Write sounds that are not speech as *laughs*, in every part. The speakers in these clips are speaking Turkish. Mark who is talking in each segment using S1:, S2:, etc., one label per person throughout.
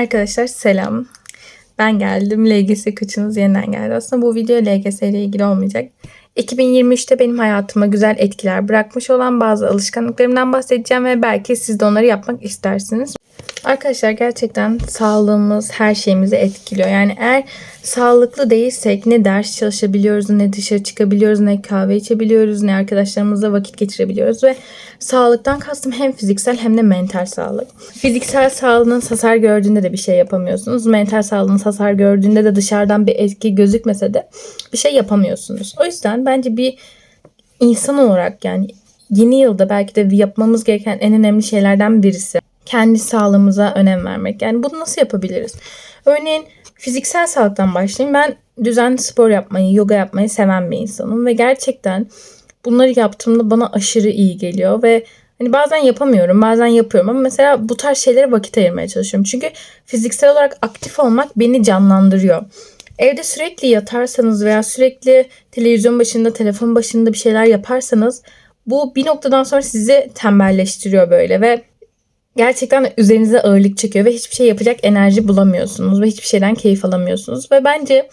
S1: Arkadaşlar selam. Ben geldim. LGS kaçınız yeniden geldi. Aslında bu video LGS ile ilgili olmayacak. 2023'te benim hayatıma güzel etkiler bırakmış olan bazı alışkanlıklarımdan bahsedeceğim ve belki siz de onları yapmak istersiniz. Arkadaşlar gerçekten sağlığımız her şeyimizi etkiliyor. Yani eğer sağlıklı değilsek ne ders çalışabiliyoruz, ne dışarı çıkabiliyoruz, ne kahve içebiliyoruz, ne arkadaşlarımızla vakit geçirebiliyoruz ve sağlıktan kastım hem fiziksel hem de mental sağlık. Fiziksel sağlığınız hasar gördüğünde de bir şey yapamıyorsunuz. Mental sağlığınız hasar gördüğünde de dışarıdan bir etki gözükmese de bir şey yapamıyorsunuz. O yüzden bence bir insan olarak yani yeni yılda belki de yapmamız gereken en önemli şeylerden birisi kendi sağlığımıza önem vermek. Yani bunu nasıl yapabiliriz? Örneğin fiziksel sağlıktan başlayayım. Ben düzenli spor yapmayı, yoga yapmayı seven bir insanım ve gerçekten bunları yaptığımda bana aşırı iyi geliyor ve hani bazen yapamıyorum, bazen yapıyorum ama mesela bu tarz şeylere vakit ayırmaya çalışıyorum. Çünkü fiziksel olarak aktif olmak beni canlandırıyor. Evde sürekli yatarsanız veya sürekli televizyon başında, telefon başında bir şeyler yaparsanız bu bir noktadan sonra sizi tembelleştiriyor böyle ve gerçekten üzerinize ağırlık çekiyor ve hiçbir şey yapacak enerji bulamıyorsunuz ve hiçbir şeyden keyif alamıyorsunuz. Ve bence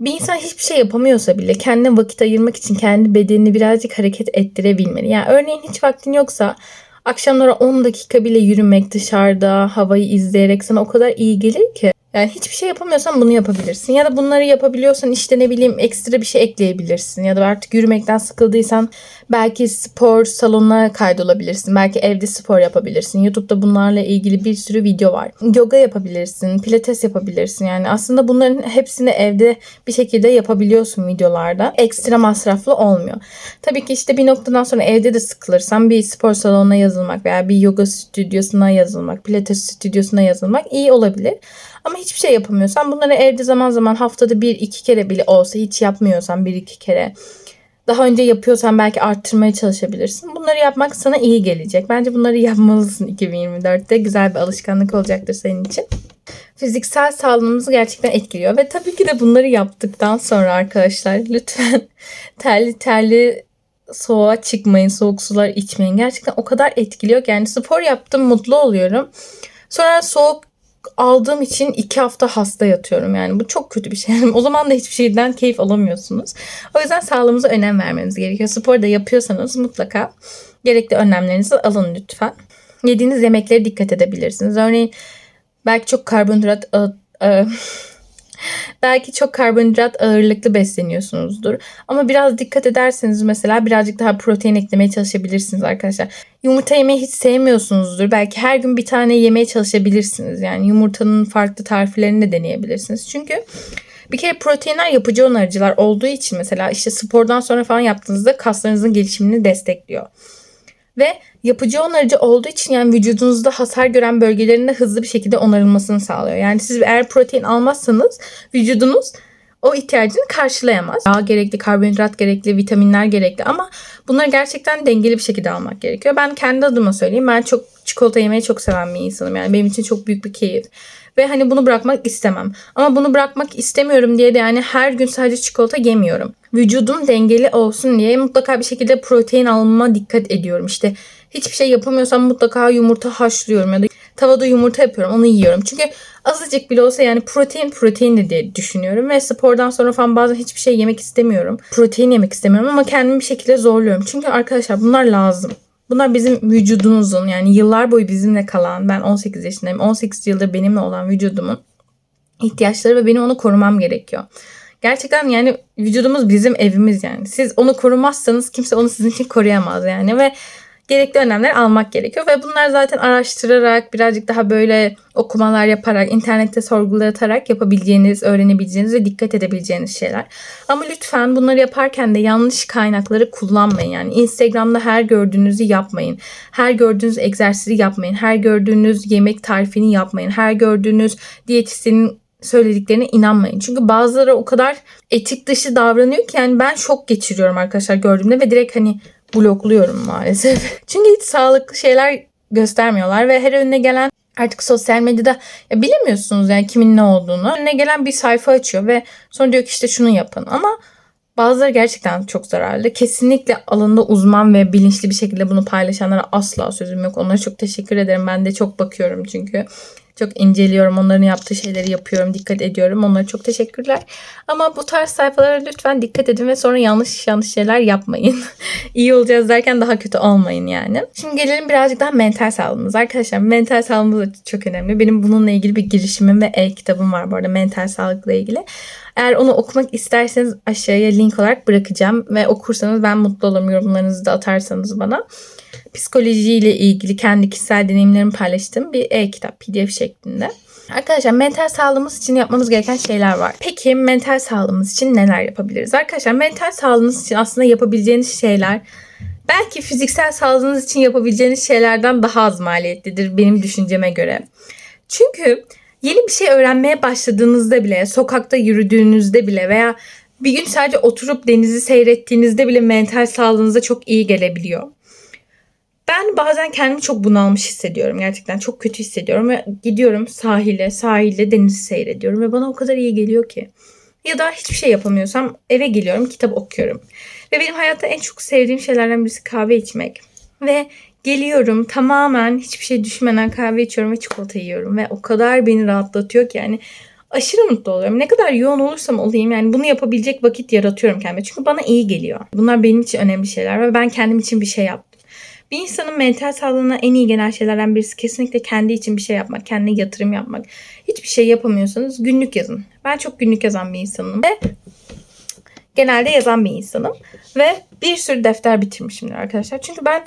S1: bir insan hiçbir şey yapamıyorsa bile kendine vakit ayırmak için kendi bedenini birazcık hareket ettirebilmeli. Yani örneğin hiç vaktin yoksa akşamlara 10 dakika bile yürümek dışarıda havayı izleyerek sana o kadar iyi gelir ki. Yani hiçbir şey yapamıyorsan bunu yapabilirsin. Ya da bunları yapabiliyorsan işte ne bileyim ekstra bir şey ekleyebilirsin. Ya da artık yürümekten sıkıldıysan belki spor salonuna kaydolabilirsin. Belki evde spor yapabilirsin. YouTube'da bunlarla ilgili bir sürü video var. Yoga yapabilirsin, pilates yapabilirsin. Yani aslında bunların hepsini evde bir şekilde yapabiliyorsun videolarda. Ekstra masraflı olmuyor. Tabii ki işte bir noktadan sonra evde de sıkılırsan bir spor salonuna yazılmak veya bir yoga stüdyosuna yazılmak, pilates stüdyosuna yazılmak iyi olabilir. Ama hiçbir şey yapamıyorsan bunları evde zaman zaman haftada bir iki kere bile olsa hiç yapmıyorsan bir iki kere daha önce yapıyorsan belki arttırmaya çalışabilirsin. Bunları yapmak sana iyi gelecek. Bence bunları yapmalısın 2024'te. Güzel bir alışkanlık olacaktır senin için. Fiziksel sağlığımızı gerçekten etkiliyor ve tabii ki de bunları yaptıktan sonra arkadaşlar lütfen *laughs* terli terli soğuğa çıkmayın, soğuk sular içmeyin. Gerçekten o kadar etkiliyor ki yani spor yaptım mutlu oluyorum. Sonra soğuk aldığım için iki hafta hasta yatıyorum. Yani bu çok kötü bir şey. *laughs* O zaman da hiçbir şeyden keyif alamıyorsunuz. O yüzden sağlığımıza önem vermeniz gerekiyor. Spor da yapıyorsanız mutlaka gerekli önlemlerinizi alın lütfen. Yediğiniz yemeklere dikkat edebilirsiniz. Örneğin belki çok karbonhidrat Belki çok karbonhidrat ağırlıklı besleniyorsunuzdur. Ama biraz dikkat ederseniz mesela birazcık daha protein eklemeye çalışabilirsiniz arkadaşlar. Yumurta yemeyi hiç sevmiyorsunuzdur. Belki her gün bir tane yemeye çalışabilirsiniz. Yani yumurtanın farklı tariflerini de deneyebilirsiniz. Çünkü bir kere proteinler yapıcı onarıcılar olduğu için mesela işte spordan sonra falan yaptığınızda kaslarınızın gelişimini destekliyor. Ve yapıcı onarıcı olduğu için yani vücudunuzda hasar gören bölgelerinde hızlı bir şekilde onarılmasını sağlıyor. Yani siz eğer protein almazsanız vücudunuz o ihtiyacını karşılayamaz. Yağ gerekli, karbonhidrat gerekli, vitaminler gerekli ama bunları gerçekten dengeli bir şekilde almak gerekiyor. Ben kendi adıma söyleyeyim. Ben çok çikolata yemeyi çok seven bir insanım. Yani benim için çok büyük bir keyif. Ve hani bunu bırakmak istemem. Ama bunu bırakmak istemiyorum diye de yani her gün sadece çikolata yemiyorum. Vücudum dengeli olsun diye mutlaka bir şekilde protein almama dikkat ediyorum. İşte hiçbir şey yapamıyorsam mutlaka yumurta haşlıyorum ya da tavada yumurta yapıyorum onu yiyorum. Çünkü azıcık bile olsa yani protein protein diye düşünüyorum ve spordan sonra falan bazen hiçbir şey yemek istemiyorum. Protein yemek istemiyorum ama kendimi bir şekilde zorluyorum. Çünkü arkadaşlar bunlar lazım. Bunlar bizim vücudumuzun yani yıllar boyu bizimle kalan ben 18 yaşındayım. 18 yıldır benimle olan vücudumun ihtiyaçları ve benim onu korumam gerekiyor. Gerçekten yani vücudumuz bizim evimiz yani. Siz onu korumazsanız kimse onu sizin için koruyamaz yani ve gerekli önlemler almak gerekiyor. Ve bunlar zaten araştırarak, birazcık daha böyle okumalar yaparak, internette sorgulatarak yapabileceğiniz, öğrenebileceğiniz ve dikkat edebileceğiniz şeyler. Ama lütfen bunları yaparken de yanlış kaynakları kullanmayın. Yani Instagram'da her gördüğünüzü yapmayın. Her gördüğünüz egzersizi yapmayın. Her gördüğünüz yemek tarifini yapmayın. Her gördüğünüz diyetisyenin söylediklerine inanmayın. Çünkü bazıları o kadar etik dışı davranıyor ki yani ben şok geçiriyorum arkadaşlar gördüğümde ve direkt hani blokluyorum maalesef. *laughs* Çünkü hiç sağlıklı şeyler göstermiyorlar ve her önüne gelen artık sosyal medyada ya bilemiyorsunuz yani kimin ne olduğunu. Önüne gelen bir sayfa açıyor ve sonra diyor ki işte şunu yapın ama bazıları gerçekten çok zararlı. Kesinlikle alanında uzman ve bilinçli bir şekilde bunu paylaşanlara asla sözüm yok. Onlara çok teşekkür ederim. Ben de çok bakıyorum çünkü. Çok inceliyorum. Onların yaptığı şeyleri yapıyorum. Dikkat ediyorum. Onlara çok teşekkürler. Ama bu tarz sayfalara lütfen dikkat edin ve sonra yanlış yanlış şeyler yapmayın. *laughs* İyi olacağız derken daha kötü olmayın yani. Şimdi gelelim birazcık daha mental sağlığımız. Arkadaşlar mental sağlığımız da çok önemli. Benim bununla ilgili bir girişimim ve e-kitabım var bu arada mental sağlıkla ilgili. Eğer onu okumak isterseniz aşağıya link olarak bırakacağım ve okursanız ben mutlu olurum. Yorumlarınızı da atarsanız bana. Psikolojiyle ilgili kendi kişisel deneyimlerimi paylaştığım bir e-kitap pdf şeklinde. Arkadaşlar mental sağlığımız için yapmamız gereken şeyler var. Peki mental sağlığımız için neler yapabiliriz? Arkadaşlar mental sağlığınız için aslında yapabileceğiniz şeyler belki fiziksel sağlığınız için yapabileceğiniz şeylerden daha az maliyetlidir benim düşünceme göre. Çünkü yeni bir şey öğrenmeye başladığınızda bile, sokakta yürüdüğünüzde bile veya bir gün sadece oturup denizi seyrettiğinizde bile mental sağlığınıza çok iyi gelebiliyor. Ben bazen kendimi çok bunalmış hissediyorum. Gerçekten çok kötü hissediyorum ve gidiyorum sahile, sahilde denizi seyrediyorum ve bana o kadar iyi geliyor ki. Ya da hiçbir şey yapamıyorsam eve geliyorum, kitap okuyorum. Ve benim hayatta en çok sevdiğim şeylerden birisi kahve içmek. Ve geliyorum tamamen hiçbir şey düşmeden kahve içiyorum ve çikolata yiyorum. Ve o kadar beni rahatlatıyor ki yani aşırı mutlu oluyorum. Ne kadar yoğun olursam olayım yani bunu yapabilecek vakit yaratıyorum kendime. Çünkü bana iyi geliyor. Bunlar benim için önemli şeyler ve ben kendim için bir şey yaptım. Bir insanın mental sağlığına en iyi gelen şeylerden birisi kesinlikle kendi için bir şey yapmak, kendine yatırım yapmak. Hiçbir şey yapamıyorsanız günlük yazın. Ben çok günlük yazan bir insanım ve genelde yazan bir insanım. Ve bir sürü defter bitirmişimdir arkadaşlar. Çünkü ben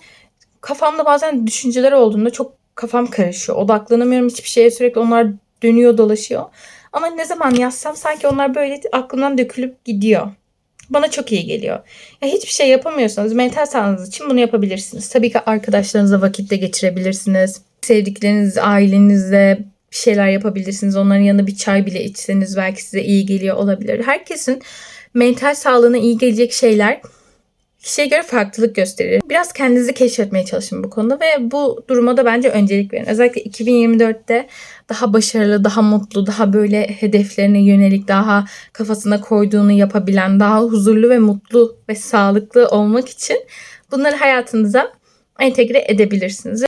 S1: kafamda bazen düşünceler olduğunda çok kafam karışıyor. Odaklanamıyorum hiçbir şeye sürekli onlar dönüyor dolaşıyor. Ama ne zaman yazsam sanki onlar böyle aklımdan dökülüp gidiyor. Bana çok iyi geliyor. Ya hiçbir şey yapamıyorsanız mental sağlığınız için bunu yapabilirsiniz. Tabii ki arkadaşlarınızla vakitte geçirebilirsiniz. Sevdikleriniz, ailenizle bir şeyler yapabilirsiniz. Onların yanında bir çay bile içseniz belki size iyi geliyor olabilir. Herkesin mental sağlığına iyi gelecek şeyler kişiye göre farklılık gösterir. Biraz kendinizi keşfetmeye çalışın bu konuda ve bu duruma da bence öncelik verin. Özellikle 2024'te daha başarılı, daha mutlu, daha böyle hedeflerine yönelik, daha kafasına koyduğunu yapabilen, daha huzurlu ve mutlu ve sağlıklı olmak için bunları hayatınıza entegre edebilirsiniz.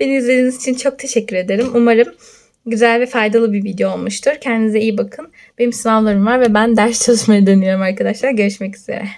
S1: Beni izlediğiniz için çok teşekkür ederim. Umarım güzel ve faydalı bir video olmuştur. Kendinize iyi bakın. Benim sınavlarım var ve ben ders *laughs* çalışmaya dönüyorum arkadaşlar. Görüşmek üzere.